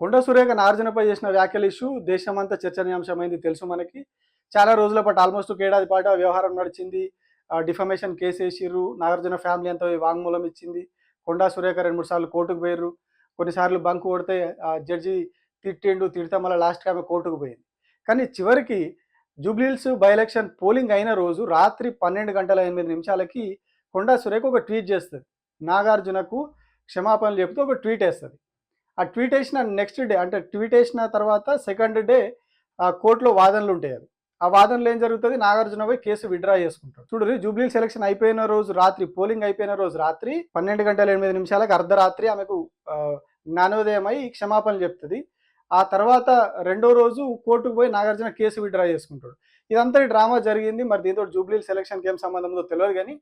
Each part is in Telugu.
కొండ సురేఖ నాగార్జునపై చేసిన వ్యాఖ్యల ఇష్యూ దేశమంతా చర్చనీయాంశమైంది తెలుసు మనకి. చాలా రోజుల పాటు ఆల్మోస్ట్ ఒక ఏడాది పాటు ఆ వ్యవహారం నడిచింది. డిఫమేషన్ కేసు వేసిర్రు. నాగార్జున ఫ్యామిలీ అంతా పోయి వాంగ్మూలం ఇచ్చింది. కొండా సురేఖ రెండు మూడు సార్లు కోర్టుకు పోయిర్రు. కొన్నిసార్లు బంకు కొడితే ఆ జడ్జి తిట్టిండు తిడితే మళ్ళీ లాస్ట్కి ఆమె కోర్టుకు పోయింది. కానీ చివరికి జూబ్లీహిల్స్ బై ఎలక్షన్ పోలింగ్ అయిన రోజు రాత్రి పన్నెండు గంటల ఎనిమిది నిమిషాలకి కొండా సురేఖ ఒక ట్వీట్ చేస్తుంది. నాగార్జునకు క్షమాపణలు చెప్తూ ఒక ట్వీట్ వేస్తుంది. ఆ ట్వీట్ వేసిన నెక్స్ట్ డే అంటే ట్వీట్ వేసిన తర్వాత సెకండ్ డే ఆ కోర్టులో వాదనలు ఉంటాయి అది ఆ వాదనలు ఏం జరుగుతుంది? నాగార్జున పోయి కేసు విడ్రా చేసుకుంటాడు. చూడు జూబ్లీ సెలక్షన్ అయిపోయిన రోజు రాత్రి పోలింగ్ అయిపోయిన రోజు రాత్రి పన్నెండు గంటల ఎనిమిది నిమిషాలకు అర్ధరాత్రి ఆమెకు జ్ఞానోదయం అయి క్షమాపణలు చెప్తుంది. ఆ తర్వాత రెండో రోజు కోర్టుకు పోయి నాగార్జున కేసు విడ్రా చేసుకుంటాడు. ఇదంతా డ్రామా జరిగింది. మరి దీంతో జూబ్లీ సెలక్షన్కి ఏం సంబంధం ఉందో తెలియదు కానీ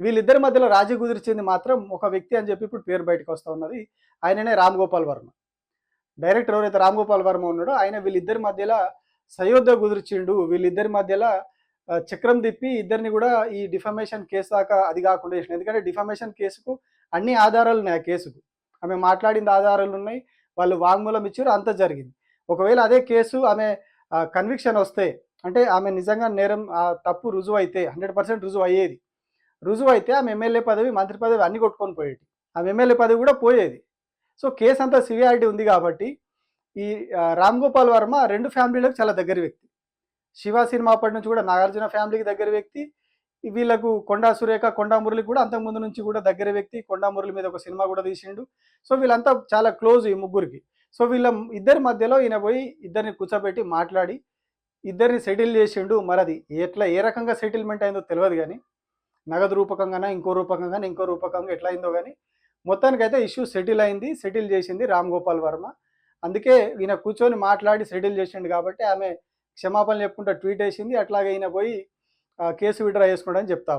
వీళ్ళిద్దరి మధ్యలో రాజీ కుదిర్చింది మాత్రం ఒక వ్యక్తి అని చెప్పి ఇప్పుడు పేరు బయటకు వస్తూ ఉన్నది. ఆయననే రామ్ గోపాల్ వర్మ. డైరెక్టర్ ఎవరైతే రామ్ గోపాల్ వర్మ ఉన్నాడో ఆయన వీళ్ళిద్దరి మధ్యలో సయోధ్య కుదిర్చిండు. వీళ్ళిద్దరి మధ్యలో చక్రం తిప్పి ఇద్దరిని కూడా ఈ డిఫమేషన్ కేసు దాకా అది కాకుండా చేసిన ఎందుకంటే డిఫమేషన్ కేసుకు అన్ని ఆధారాలు ఉన్నాయి ఆ కేసుకు. ఆమె మాట్లాడిన ఆధారాలు ఉన్నాయి. వాళ్ళు వాంగ్మూలం ఇచ్చారు అంత జరిగింది. ఒకవేళ అదే కేసు ఆమె కన్విక్షన్ వస్తే అంటే ఆమె నిజంగా నేరం తప్పు రుజువు అయితే హండ్రెడ్ పర్సెంట్ రుజువు అయ్యేది రుజువు అయితే ఆమె ఎమ్మెల్యే పదవి మంత్రి పదవి అన్ని కొట్టుకొని పోయేది ఆమె ఎమ్మెల్యే పదవి కూడా పోయేది. సో కేసు అంతా సివియారిటీ ఉంది కాబట్టి ఈ రామ్ గోపాల్ వర్మ రెండు ఫ్యామిలీలకు చాలా దగ్గర వ్యక్తి. శివ సినిమా అప్పటి నుంచి కూడా నాగార్జున ఫ్యామిలీకి దగ్గర వ్యక్తి. వీళ్ళకు కొండా సురేఖ కొండా మురళి కూడా అంతకుముందు నుంచి కూడా దగ్గర వ్యక్తి. కొండా మురళి మీద ఒక సినిమా కూడా తీసిండు. సో వీళ్ళంతా చాలా క్లోజ్ ఈ ముగ్గురికి. సో వీళ్ళ ఇద్దరి మధ్యలో ఈయన పోయి ఇద్దరిని కూర్చోబెట్టి మాట్లాడి ఇద్దరిని సెటిల్ చేసిండు. మరి అది ఎట్లా ఏ రకంగా సెటిల్మెంట్ అయిందో తెలియదు కానీ నగదు రూపకంగానే ఇంకో రూపకంగానే ఇంకో రూపకంగా ఎట్లా అయిందో కానీ మొత్తానికైతే ఇష్యూ సెటిల్ అయింది సెటిల్ చేసింది రామ్ గోపాల్ వర్మ. అందుకే ఈయన కూర్చొని మాట్లాడి సెటిల్ చేసిండు కాబట్టి ఆమె క్షమాపణలు చెప్పుకుంటూ ట్వీట్ వేసింది అట్లాగే ఈయన పోయి కేసు విడ్రా చేసుకుంటా అని చెప్తా